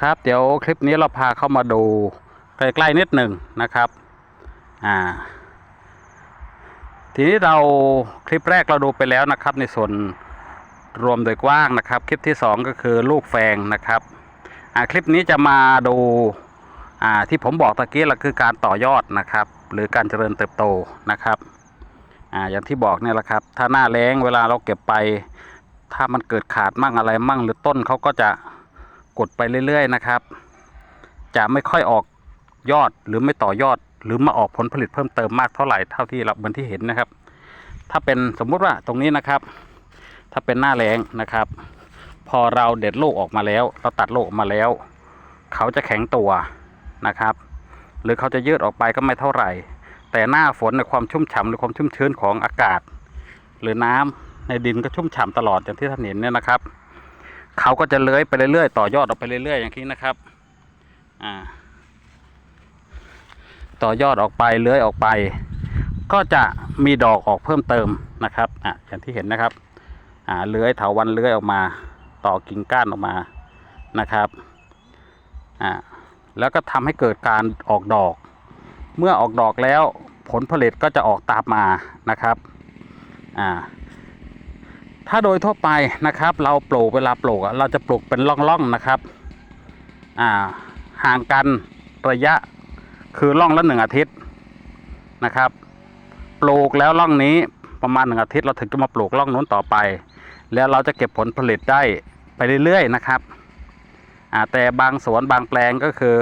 ครับเดี๋ยวคลิปนี้เราพาเข้ามาดูใกล้ๆนิดหนึ่งนะครับอ่าทีนี้เราคลิปแรกเราดูไปแล้วนะครับ ในส่วนรวมโดยกว้างนะครับ คลิปที่สองก็คือลูกแฟงนะครับอ่าคลิปนี้จะมาดูอ่าที่ผมบอกตะกี้แหละคือการต่อยอดนะครับ หรือการเจริญเติบโตนะครับอ่าอย่างที่บอกเนี่ยแหละครับ ถ้าหน้าแล้งเวลาเราเก็บไป ถ้ามันเกิดขาดมั่งอะไรมั่งหรือต้นเขาก็จะ กดไปเรื่อย ๆ นะครับ จะไม่ค่อยออกยอดหรือไม่ต่อยอด หรือมาออกผลผลิตเพิ่มเติมมากเท่าไหร่เท่าที่เราเหมือนที่เห็นนะครับ ถ้าเป็นสมมุติว่าตรงนี้นะครับ ถ้าเป็นหน้าแรงนะครับ พอเราเด็ดลูกออกมาแล้ว เราตัดลูกออกมาแล้ว เขาจะแข็งตัวนะครับ หรือเขาจะยืดออกไปก็ไม่เท่าไหร่ แต่หน้าฝนในความชุ่มฉ่ำหรือความชุ่มชื้นของอากาศ หรือน้ำในดินก็ชุ่มฉ่ำตลอดอย่างที่ท่านเห็นเนี่ยนะครับ เขาก็จะเลื้อยไปเรื่อยๆ ต่อยอดออกไปเรื่อยๆ อย่างนี้นะครับ อ่า ต่อยอดออกไปเลื้อยออกไป ก็จะมีดอกออกเพิ่มเติมนะครับ อะอย่างที่เห็นนะครับ อ่า เลื้อยเถาวันเลื้อยออกมา ต่อกิ่งก้านออกมา นะครับ อ่า แล้วก็ทำให้เกิดการออกดอก เมื่อออกดอกแล้วผลผลิตก็จะออกตามมานะครับ อ่า ถ้าโดยทั่วไปนะครับ เราปลูกเวลาปลูกเราจะปลูกเป็นร่องๆนะครับอ่าห่างกันระยะคือร่องละหนึ่งอาทิตย์นะครับ ปลูกแล้วร่องนี้ประมาณหนึ่งอาทิตย์เราถึงจะมาปลูกร่องนู้นต่อไป แล้วเราจะเก็บผลผลิตได้ไปเรื่อยๆนะครับอ่าแต่บางสวนบางแปลงก็คือ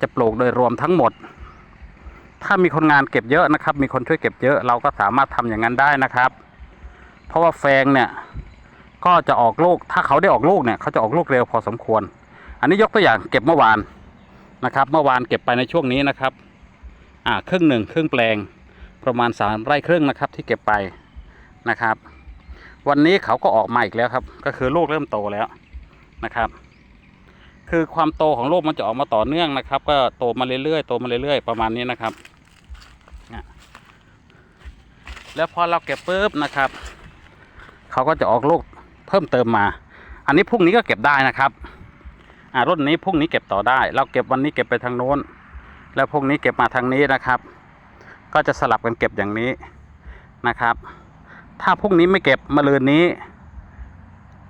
จะปลูกโดยรวมทั้งหมด ถ้ามีคนงานเก็บเยอะนะครับ มีคนช่วยเก็บเยอะเราก็สามารถทำอย่างนั้นได้นะครับ เพราะว่าแฟงเนี่ยก็จะออกลูกถ้าเขาได้ออกลูกเนี่ยเขาจะออกลูกเร็วพอสมควร อันนี้ยกตัวอย่างเก็บเมื่อวานนะครับ เมื่อวานเก็บไปในช่วงนี้นะครับอ่าครึ่งหนึ่งครึ่งแปลงประมาณสามไร่ครึ่งนะครับที่เก็บไปนะครับ วันนี้เขาก็ออกมาอีกแล้วครับ ก็คือลูกเริ่มโตแล้วนะครับ คือความโตของลูกมันจะออกมาต่อเนื่องนะครับ ก็โตมาเรื่อยๆโตมาเรื่อยๆประมาณนี้นะครับแล้วพอเราเก็บปุ๊บนะครับ เขาก็จะออกลูกเพิ่มเติมมา อันนี้พรุ่งนี้ก็เก็บได้นะครับ อ่ารุ่นนี้พรุ่งนี้เก็บต่อได้ เราเก็บวันนี้เก็บไปทางโน้น แล้วพรุ่งนี้เก็บมาทางนี้นะครับ ก็จะสลับกันเก็บอย่างนี้นะครับ ถ้าพรุ่งนี้ไม่เก็บมะรืนนี้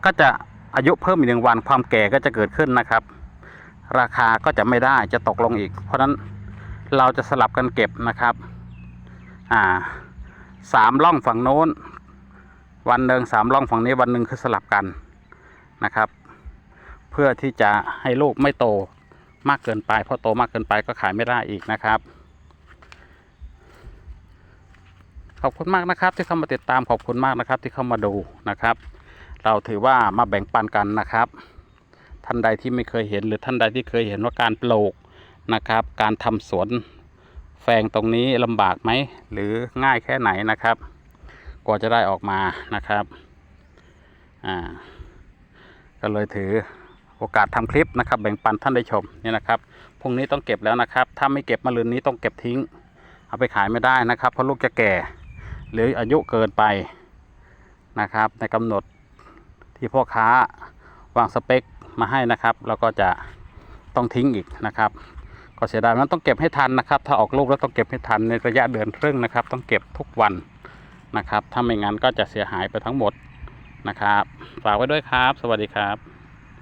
ก็จะอายุเพิ่มอีกหนึ่งวันความแก่ก็จะเกิดขึ้นนะครับ ราคาก็จะไม่ได้จะตกลงอีก เพราะฉะนั้นเราจะสลับกันเก็บนะครับ อ่าสามล่องฝั่งโน้น วันหนึ่งสามร่องฝั่งนี้วันหนึ่งคือสลับกันนะครับ เพื่อที่จะให้ลูกไม่โตมากเกินไปเพราะโตมากเกินไปก็ขายไม่ได้อีกนะครับ ขอบคุณมากนะครับ ที่เข้ามาติดตามขอบคุณมากนะครับ ที่เข้ามาดูนะครับ เราถือว่ามาแบ่งปันกันนะครับ ท่านใดที่ไม่เคยเห็นหรือท่านใดที่เคยเห็นว่าการปลูกนะครับ การทำสวนแฟงตรงนี้ลำบากไหมหรือง่ายแค่ไหนนะครับ กว่าจะได้ออกมานะครับอ่าก็เลยถือโอกาสทำคลิปนะครับ แบ่งปันท่านได้ชมเนี่ยนะครับพรุ่งนี้ต้องเก็บแล้วนะครับ ถ้าไม่เก็บมะรืนนี้ต้องเก็บทิ้ง เอาไปขายไม่ได้นะครับ เพราะลูกจะแก่ หรืออายุเกินไปนะครับ ในกำหนดที่พ่อค้าวางสเปคมาให้นะครับแล้วก็จะต้องทิ้งอีกนะครับ ก็เสียดายมันต้องเก็บให้ทันนะครับ ถ้าออกลูกแล้วต้องเก็บให้ทันในระยะเดือนครึ่งนะครับ ต้องเก็บทุกวัน นะครับ ถ้าไม่งั้นก็จะเสียหายไปทั้งหมดนะครับ ฝากไว้ด้วยครับ สวัสดีครับ